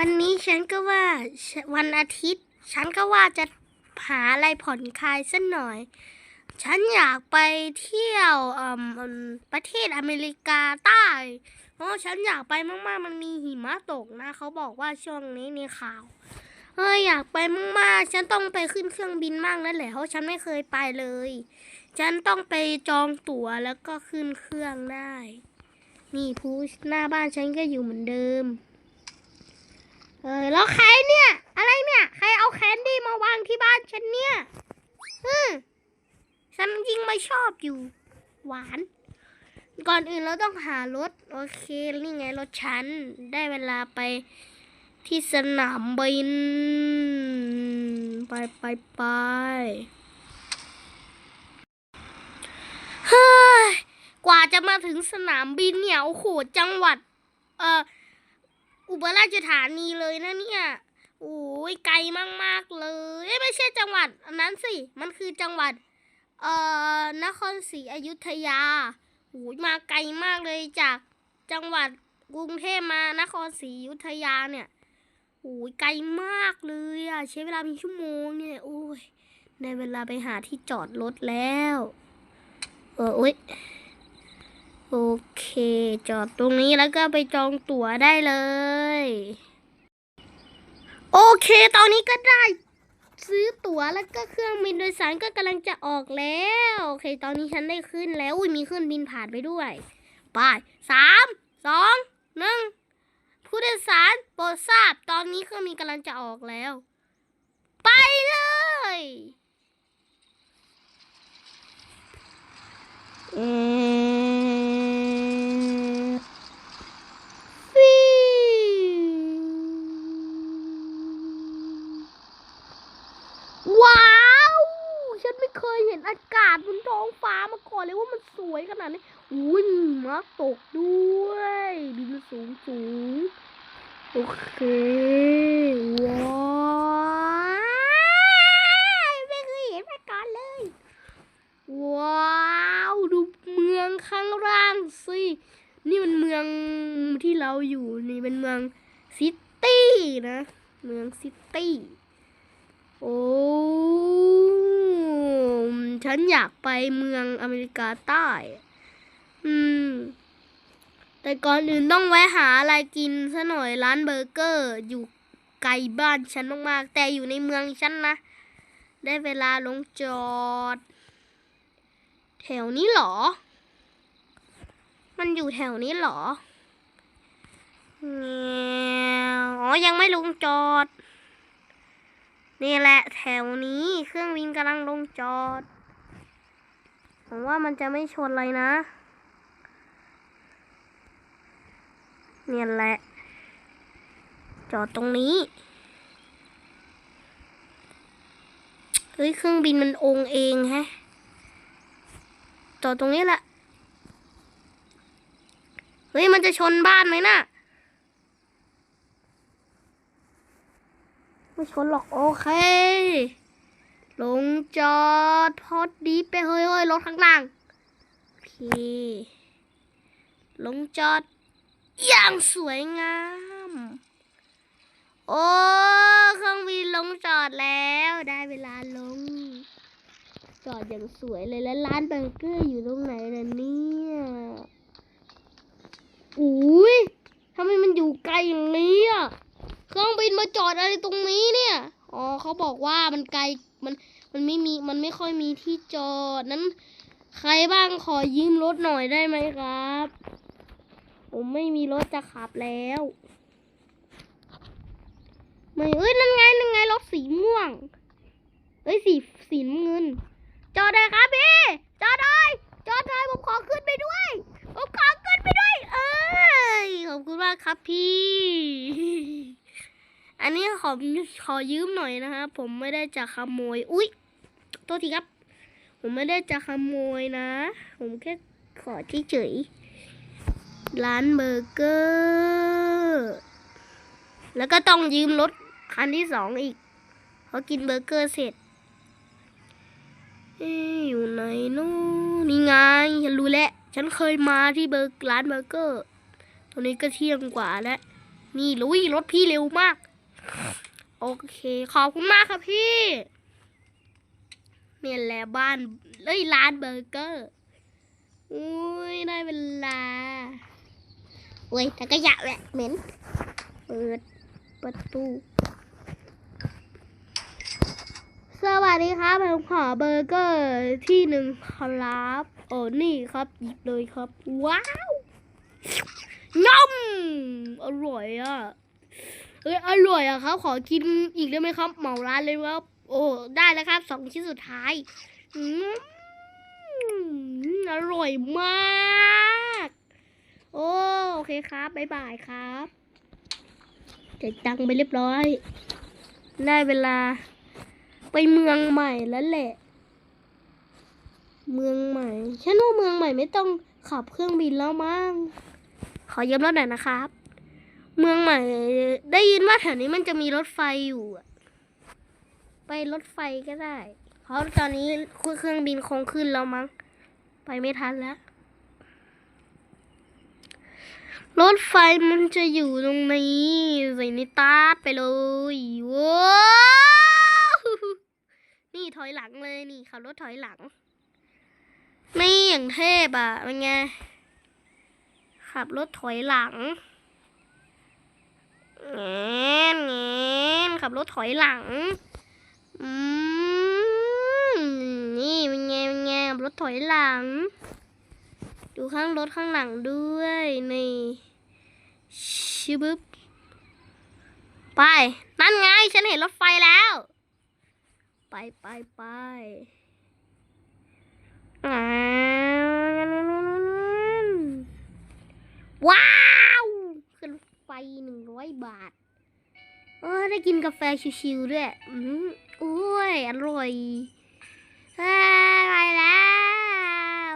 วันนี้ฉันก็ว่าวันอาทิตย์ ฉันก็ว่าจะหาอะไรผ่อนคลายสักหน่อย ฉันอยากไปเที่ยวประเทศอเมริกาใต้เพราะฉันอยากไปมากๆ มันมีหิมะตกนะ เขาบอกว่าช่วงนี้ในข่าวเฮ้ยอยากไปมากๆ ฉันต้องไปขึ้นเครื่องบินมากนั่นแหละเพราะฉันไม่เคยไปเลย ฉันต้องไปจองตั๋วแล้วก็ขึ้นเครื่องได้ นี่พูหน้าบ้านฉันก็อยู่เหมือนเดิม เออแล้วใครเนี่ย อะไรเนี่ย ใครเอาแคนดี้มาวางที่บ้านฉันเนี่ยฮึมฉันยิงไม่ชอบอยู่ หวาน ก่อนอื่นเราต้องหารถ โอเค นี่ไงรถฉัน ได้เวลาไปที่สนามบิน ไปไปไปเฮ้ย กว่าจะมาถึงสนามบินเนี่ย โอ้โห จังหวัด เอ่อ อุบลราชธานีเลยนะเนี่ยโอ้ยไกลมากๆเลยเอ้ยไม่ใช่จังหวัดอันนั้นสิ มันคือจังหวัด เอ่อนครศรีอยุธยาโอ้ยมาไกลมากเลยจากจังหวัดกรุงเทพมานครศรีอยุธยาเนี่ยโอ้ยไกลมากเลยอะใช้เวลาเป็นชั่วโมงเนี่ยโอ้ยในเวลาไปหาที่จอดรถแล้ว เออโอ้ย โอเค จอดตรงนี้แล้วก็ไปจองตั๋วได้เลย โอเค ตอนนี้ก็ได้ ซื้อตั๋วแล้วก็เครื่องบินโดยสารก็กำลังจะออกแล้ว โอเค ตอนนี้ฉันได้ขึ้นแล้ว อุ้ยมีเครื่องบินผ่านไปด้วย ไปสามสองหนึ่งผู้โดยสารโปรดทราบ ตอนนี้เครื่องบินกำลังจะออกแล้ว ไปเลย อืมฟิ ว้าว ฉันไม่เคยเห็นอากาศบนท้องฟ้ามาก่อนเลยว่ามันสวยขนาดนี้ อุ้ยมาตกด้วย บินสูงสูง โอเค ว้าวไม่เคยเห็นมาก่อนเลย ว้าว องข้างล่างสินี่มันเมืองที่เราอยู่นี่เป็นเมืองซิตี้นะ เมืองซิตี้โอ้ฉันอยากไปเมืองอเมริกาใต้ อืม แต่ก่อนอื่นต้องแวะหาอะไรกินซะหน่อยร้านเบอร์เกอร์ อยู่ไกลบ้านฉันมากๆแต่อยู่ในเมืองฉันนะ ได้เวลาลงจอด แถวนี้หรอ มันอยู่แถวนี้เหรอแงอ๋อ ยังไม่ลงจอด นี่แหละแถวนี้เครื่องบินกำลังลงจอด ผมว่ามันจะไม่ชนเลยนะ เนี่ยแหละ จอดตรงนี้ เฮ้ย เครื่องบินมันองเองแฮะ จอดตรงนี้แหละ ฮ้ยมันจะชนบ้านไหมน่ะไม่ชนหรอกโอเค ลงจอดพอดีไปเฮ้ยเฮ้ยรถข้างล่างโอเค ลงจอด อย่างสวยงาม โอ้เครื่องบินลงจอดแล้วได้เวลาลง จอดอย่างสวยเลยแล้วร้านเบอร์เกอร์อยู่ตรงไหนล่ะเนี่ย อุ้ยทำไมมันอยู่ไกลอย่างนี้อะเครื่องบินมาจอดอะไรตรงนี้เนี่ย อ๋อเขาบอกว่ามันไกล มัน มันไม่มี มันไม่ค่อยมีที่จอด นั้น ใครบ้างขอยืมรถหน่อยได้ไหมครับ ผมไม่มีรถจะขับแล้ว ไม่ เอ้ย นั่นไง นั่นไง รถสีม่วง เอ้ย สี สีน้ำเงิน จอดเลยครับพี่ จอดเลยจอดเลยผมขอขึ้นไปด้วย ผมขอขึ้นไปด้วย เอ้ยขอบคุณมากครับพี่ อันนี้ขอขอยืมหน่อยนะครับผมไม่ได้จะขโมย อุ๊ยโทษทีครับ ผมไม่ได้จะขโมยนะ ผมแค่ขอเฉยๆร้านเบอร์เกอร์แล้วก็ต้องยืมรถคันที่สองอีกเพราะกินเบอร์เกอร์เสร็จเอ๊ะอยู่ไหนนู้นนี่ไงฉันรู้แล้ว ฉันเคยมาที่เบอร์ร้านเบอร์เกอร์ ตอนนี้ก็เที่ยงกว่าแล้วนี่ลุยรถพี่เร็วมาก โอเค ขอบคุณมากครับพี่เนี่ยแหละบ้านเอ้ยร้านเบอร์เกอร์อุ้ยได้เวลาเว้ยแต่ก็อยากแหละเหม็น เปิดประตู สวัสดีครับผมขอเบอร์เกอร์ที่หนึ่งครับ โอ้นี่ครับหยิบเลยครับ ว้าวย่ำอร่อยอะเอ้ยอร่อยอะครับ ขอกินอีกได้ไหมครับเหมาร้านเลยครับโอ้ได้แล้วครับสองชิ้นสุดท้ายอืมอร่อยมาก โอโอเคครับบ๊ายบายครับเก็บตังค์ไปเรียบร้อย ได้เวลา ไปเมืองใหม่แล้วแหละ เมืองใหม่ ฉันว่าเมืองใหม่ไม่ต้องขับเครื่องบินแล้วมั้ง ขอยืมรถหน่อยนะครับ เมืองใหม่ ได้ยินว่าแถวนี้มันจะมีรถไฟอยู่ ไปรถไฟก็ได้ เพราะตอนนี้เครื่องบินคงขึ้นแล้วมั้ง ไปไม่ทันแล้ว รถไฟมันจะอยู่ตรงนี้ใส่ในตาไปเลยว้าวนี่ถอยหลังเลยนี่ขับรถถอยหลัง อย่างเทพอะเป็นไง ขับรถถอยหลังเงี้ยเงี้ยขับรถถอยหลัง อืม นี่เป็นไงเป็นไงขับรถถอยหลัง ดูข้างรถข้างหลังด้วย นี่ชิบึบไป นั่นไง ฉันเห็นรถไฟแล้ว ไปไปไป ว้าวขึ้นไฟหนึ่งร้อยบาทเออได้กินกาแฟชิวๆด้วย อืมโอ้ย อร่อยอไปแล้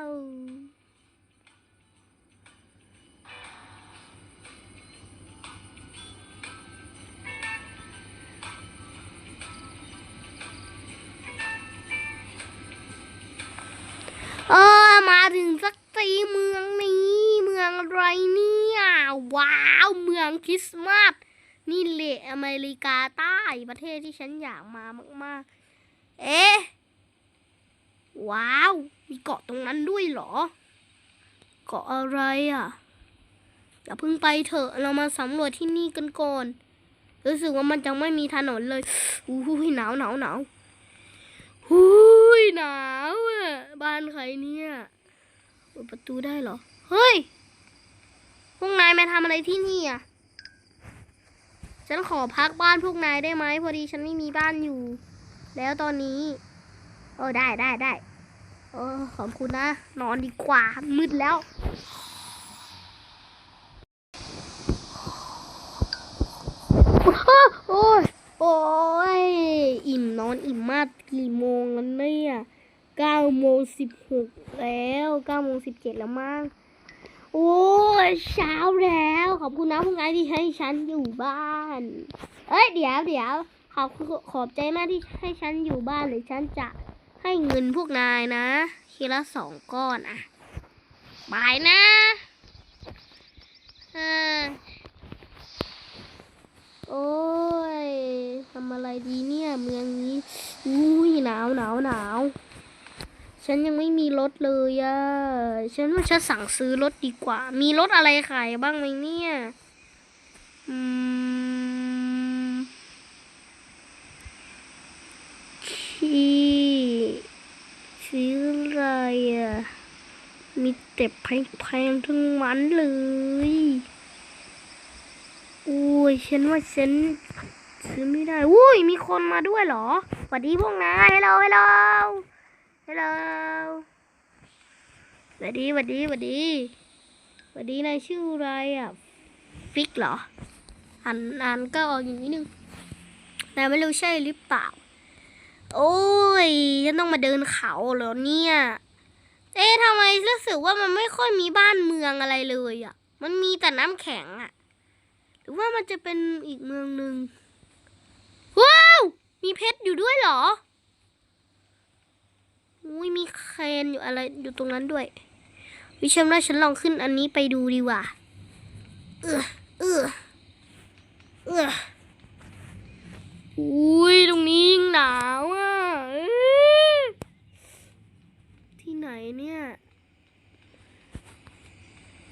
วเออ มาถึงสักทีมือ อะไรเนี่ย ว้าว เมืองคริสต์มาสนี่แหละอเมริกาใต้ประเทศที่ฉันอยากมามาก ๆ เอ๊ะ ว้าว มีเกาะตรงนั้นด้วยเหรอ เกาะอะไรอะ อย่าเพิ่งไปเถอะ เรามาสำรวจที่นี่กันก่อน รู้สึกว่ามันจะไม่มีถนนเลยอู้หูหนาวหนาวหนาวหุยหนาวอะ บ้านใครเนี่ยเปิดประตูได้เหรอ เฮ้ย พวกนายมาทำอะไรที่นี่อะ ฉันขอพักบ้านพวกนายได้ไหมพอดีฉันไม่มีบ้านอยู่ แล้วตอนนี้ โอ้ได้ได้ได้เออขอบคุณนะ นอนดีกว่า มืดแล้ว โอ้ยโอ้ยอิ่มนอนอิ่มมากกี่โมงแล้วเนี่ยเก้าโมงสิบหกแล้วเก้าโมงสิบเจ็ดแล้วมั้ง โอ้ยเช้าแล้ว ขอบคุณนะพวกนายที่ให้ฉันอยู่บ้าน เอ้ยเดี๋ยวเดี๋ยวขอบขอบใจมากที่ให้ฉันอยู่บ้านหรือฉันจะให้เงินพวกนายนะทีละสองก้อนอะบายนะอโอ้ยทำอะไรดีเนี่ยเมืองนี้อุ้ยหนาวหนาวหนาว ฉันยังไม่มีรถเลยอะฉันว่าฉันสั่งซื้อรถดีกว่า มีรถอะไรขายบ้างไหมเนี่ย อืมที่ซื้ออะไรอะมีแต่แพงๆทั้งนั้นเลยอุ้ย ฉันว่าฉันซื้อไม่ได้ อุ้ย มีคนมาด้วยเหรอ สวัสดีพวกนายฮัลโหลฮัลโหล ฮัลโหลสวัสดีสวัสดีสวัสดีสวัสดีนายชื่ออะไรอะ ฟิกเหรอ อ่านอ่านก็ออกอย่างนี้นึง แต่ไม่รู้ใช่หรือเปล่า โอ้ยฉันต้องมาเดินเขาเหรอเนี่ย เอ๊ะทำไมรู้สึกว่ามันไม่ค่อยมีบ้านเมืองอะไรเลยอะ มันมีแต่น้ำแข็งอะ หรือว่ามันจะเป็นอีกเมืองหนึ่งว้าว มีเพชรอยู่ด้วยเหรอ อุ้ยมีเคนอยู่อะไรอยู่ตรงนั้นด้วย วิชัมราฉันลองขึ้นอันนี้ไปดูดีกว่า เออเออเอออุ้ยตรงนี้ยิ่งหนาวอะที่ไหนเนี่ย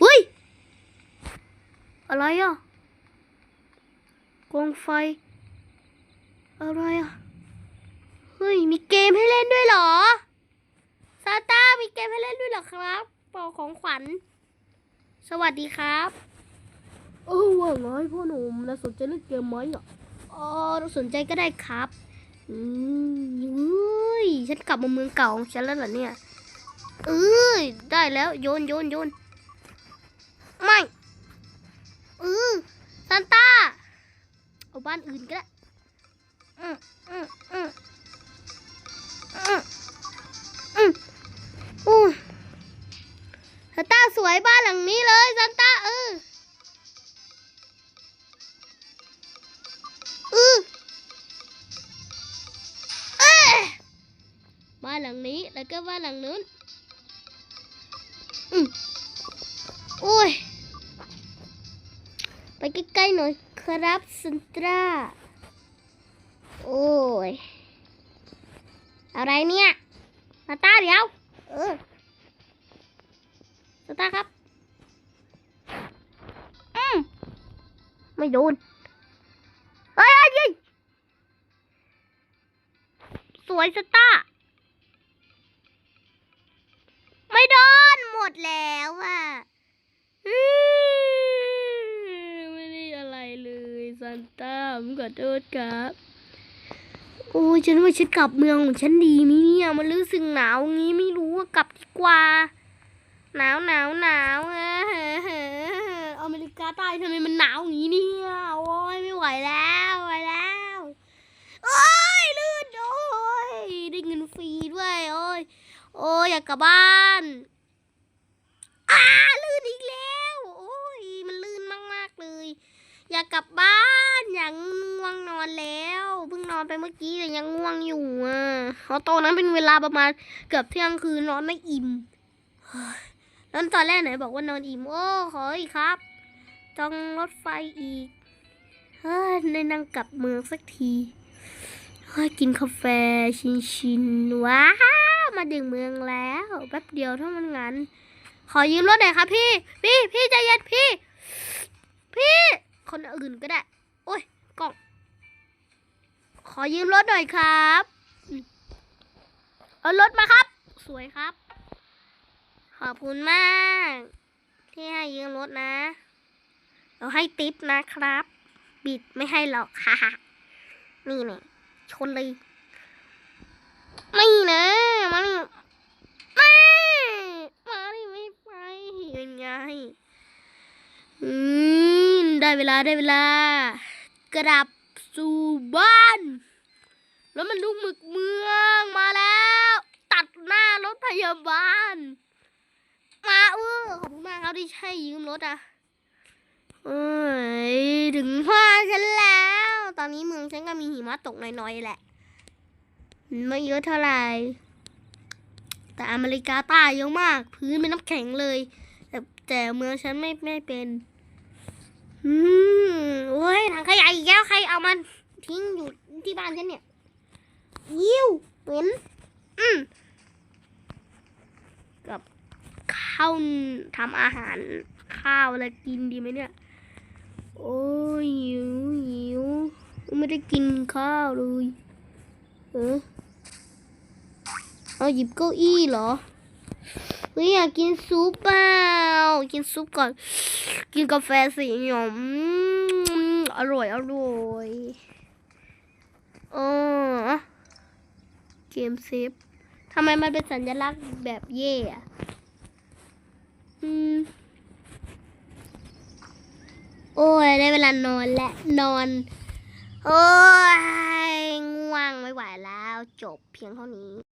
อุ้ยอะไรอะกองไฟ อะไรอะ เฮ้ย มีเกมให้เล่นด้วยเหรอาต้ามีเกมให้เล่นด้วยเหรอครับเป่าของขวัญ สวัสดีครับเออว่าไงพ่อหนุ่มนะสนใจเล่นเกมไหมอะอ๋อสนใจก็ได้ครับอืมเฮ้ยฉันกลับมาเมืองเก่าของฉันแล้วเหรอเนี่ยเอ้ยได้แล้วโยนโยนโยนไม่เออซานต้าเอาบ้านอื่นก็ได้อืมอืมอืมอืมอืม อู้ซานต้าสวยบ้านหลังนี้เลยซานต้าเออเออเอ้ยบ้านหลังนี้แล้วก็บ้านหลังนู้นอืมโอ้ยไปใกล้ๆหน่อยครับซันตราโอ้ยอะไรเนี่ยซาต้าเดี๋ยว เออซาต้าครับ อืมไม่โดนเฮ้ยยเฮ้ยสวยสตาร์ไม่โดนหมดแล้วอะไม่ได้อะไรเลยซันต้าผมขอโทษครับ โอ้ยฉันว่าฉันกลับเมืองของฉันดีไหมเนี่ย มันรู้สึกหนาวงี้ไม่รู้ว่ากลับดีกว่า หนาวหนาวหนาวเอออเมริกาใต้ทำไมมันหนาวงี้เนี่ยโอ้ยไม่ไหวแล้วไม่ไหวแล้วโอ้ยลื่นโอ้ยได้เงินฟรีด้วยโอ้ยโอ้ยอยากกลับบ้านอ้า อยากกลับบ้านอยากง่วงนอนแล้วเพิ่งนอนไปเมื่อกี้แต่ยังง่วงอยู่อะเพราะตอนนั้นเป็นเวลาประมาณเกือบเที่ยงคืนนอนไม่อิ่มแล้วตอนแรกไหนบอกว่านอนอิ่มโอ้ขออีกครับจองรถไฟอีกเฮ้ยในนั่งกลับเมืองสักทีเฮ้ยกินกาแฟชินชินๆว้ามาดึงเมืองแล้วแป๊บเดียวเท่ามันงั้น ขอยืมรถหน่อยครับพี่ พี่ พี่ใจเย็นพี่ พี่ คนอื่นก็ได้ โอ้ยกล่อง ขอยืมรถหน่อยครับ เอารถมาครับ สวยครับ ขอบคุณมาก ที่ให้ยืมรถนะ เราให้ติปนะครับ บิดไม่ให้หรอกฮ่าฮ่านี่เนี่ยชนเลยไม่นะมานี่ไม่มานี่ไม่ไปยังไงอืม เวลาได้เวลา กลับสู่บ้าน แล้วมันลูกหมึกเมืองมาแล้ว ตัดหน้ารถพยาบาล มาเออขอบคุณมากครับที่ให้ยืมรถอะเอ้ยถึงว่าฉันแล้ว ตอนนี้เมืองฉันก็มีหิมะตกหน่อยๆแหละ ไม่เยอะเท่าไหร่ แต่อเมริกาใต้เยอะมาก พื้นเป็นน้ำแข็งเลย แต่แต่เมืองฉันไม่ไม่เป็น อืมโอ้ยถังขยะอีกแล้วใครเอามันทิ้งอยู่ที่บ้านฉันเนี่ยยิ้วเหม็นอืมกับข้าวทำอาหารข้าวอะไรกินดีไหมเนี่ย โอ้ยหิวหิวไม่ได้กินข้าวเลยเออเอาหยิบเก้าอี้เหรอเฮ้ยอยากกินซุปเปล่ากินซุปก่อน กินกาแฟสีหยอมอืมอร่อย อร่อยเออเกมเซฟทำไมมันเป็นสัญลักษณ์แบบเย่อะอืมโอ้ย ได้เวลานอนและนอน โอ้ย ง่วงไม่ไหวแล้ว จบเพียงเท่านี้